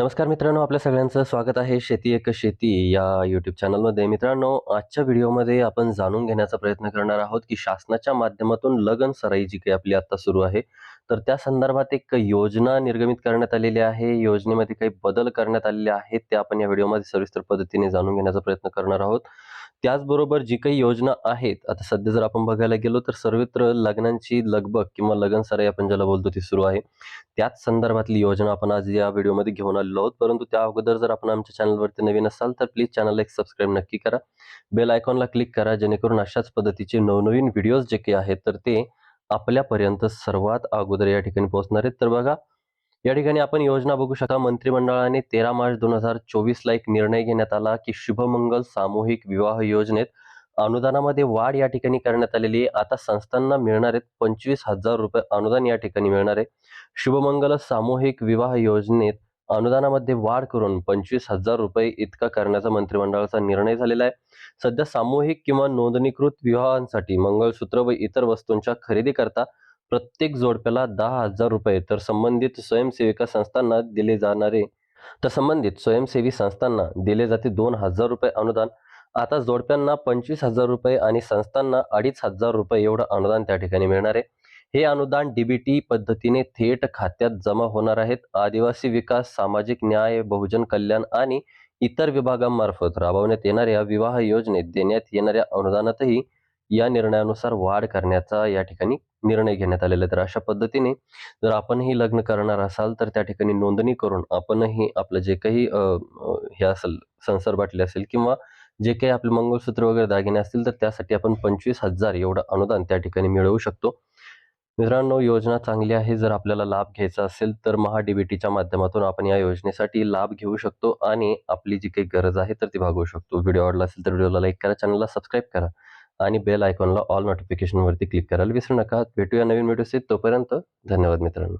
नमस्कार मित्रांनो आपल्या सगळ्यांचं स्वागत आहे शेती एक शेती या यूट्यूब चॅनलमध्ये मित्रांनो आजच्या व्हिडिओमध्ये आपण जाणून घेण्याचा प्रयत्न करणार आहोत की शासनाच्या माध्यमातून लगन सराई जी काही आपली आता सुरू आहे तर त्या संदर्भात एक योजना निर्गमित करण्यात आलेली आहे. योजनेमध्ये काही बदल करण्यात आलेले आहेत ते आपण या व्हिडिओमध्ये सविस्तर पद्धतीने जाणून घेण्याचा प्रयत्न करणार आहोत. त्याचबरोबर जी काही योजना आहेत आता सध्या जर आपण बघायला गेलो तर सर्वत्र लग्नांची लगबग किंवा लगन सराई आपण ज्याला बोलतो ती सुरू आहे. त्याच संदर्भातली योजना आपण आज या व्हिडिओमध्ये घेऊन आलेलो आहोत. परंतु त्या अगोदर जर आपण आमच्या चॅनलवरती नवीन असाल तर प्लीज चॅनलला एक सबस्क्राईब नक्की करा. बेल आयकॉनला क्लिक करा जेणेकरून अशाच पद्धतीचे नवनवीन व्हिडिओज जे काही आहेत तर ते आपल्यापर्यंत सर्वात अगोदर या ठिकाणी पोहोचणार आहेत. तर बघा या ठिकाणी आपण योजना बघू शकता. मंत्रिमंडळाने तेरा मार्च दोन हजार चोवीस ला एक निर्णय घेण्यात आला की शुभमंगल सामूहिक विवाह योजनेत अनुदानामध्ये वाढ या ठिकाणी करण्यात आलेली आहे. आता संस्थांना मिळणार आहेत पंचवीस हजार रुपये अनुदान या ठिकाणी मिळणार आहे. शुभमंगल सामूहिक विवाह योजनेत अनुदानामध्ये वाढ करून पंचवीस हजार रुपये इतका करण्याचा मंत्रिमंडळाचा निर्णय झालेला आहे. सध्या सामूहिक किंवा नोंदणीकृत विवाहांसाठी मंगळसूत्र व इतर वस्तूंच्या खरेदी करता प्रत्येक जोडप्याला दहा हजार रुपये तर संबंधित स्वयंसेविका संस्थांना दिले जाणारे तर संबंधित स्वयंसेवी संस्थांना दिले जाते दोन हजार रुपये अनुदान. आता जोडप्यांना पंचवीस हजार रुपये आणि संस्थांना अडीच हजार रुपये एवढं अनुदान त्या ठिकाणी मिळणार आहे. हे अनुदान डीबीटी पद्धतीने थेट खात्यात जमा होणार आहेत. आदिवासी विकास सामाजिक न्याय बहुजन कल्याण आणि इतर विभागांमार्फत राबवण्यात येणाऱ्या विवाह योजनेत देण्यात येणाऱ्या अनुदानातही या निर्णयानुसार वाढ करण्याचा या ठिकाणी निर्णय घेण्यात आलेला आहे. तर अशा पद्धतीने जर आपणही लग्न करणार असाल तर त्या ठिकाणी नोंदणी करून आपणही आपलं जे काही हे असेल संसार बाटले असेल किंवा जे काही आपले मंगळसूत्र वगैरे दागिने असतील तर त्यासाठी आपण पंचवीस हजार एवढं अनुदान त्या ठिकाणी मिळवू शकतो. मित्रांनो योजना चांगली आहे. जर आपल्याला लाभ घ्यायचा असेल तर महाडीबीटीच्या माध्यमातून आपण या योजनेसाठी लाभ घेऊ शकतो आणि आपली जी काही गरज आहे तर ती भागवू शकतो. व्हिडिओ आवडला असेल तर व्हिडिओला लाईक करा चॅनलला सबस्क्राईब करा. आणि बेल आयकॉनला ऑल नोटिफिकेशनवरती क्लिक करायला विसरू नका. भेटूया नवीन व्हिडिओ तोपर्यंत धन्यवाद मित्रांनो.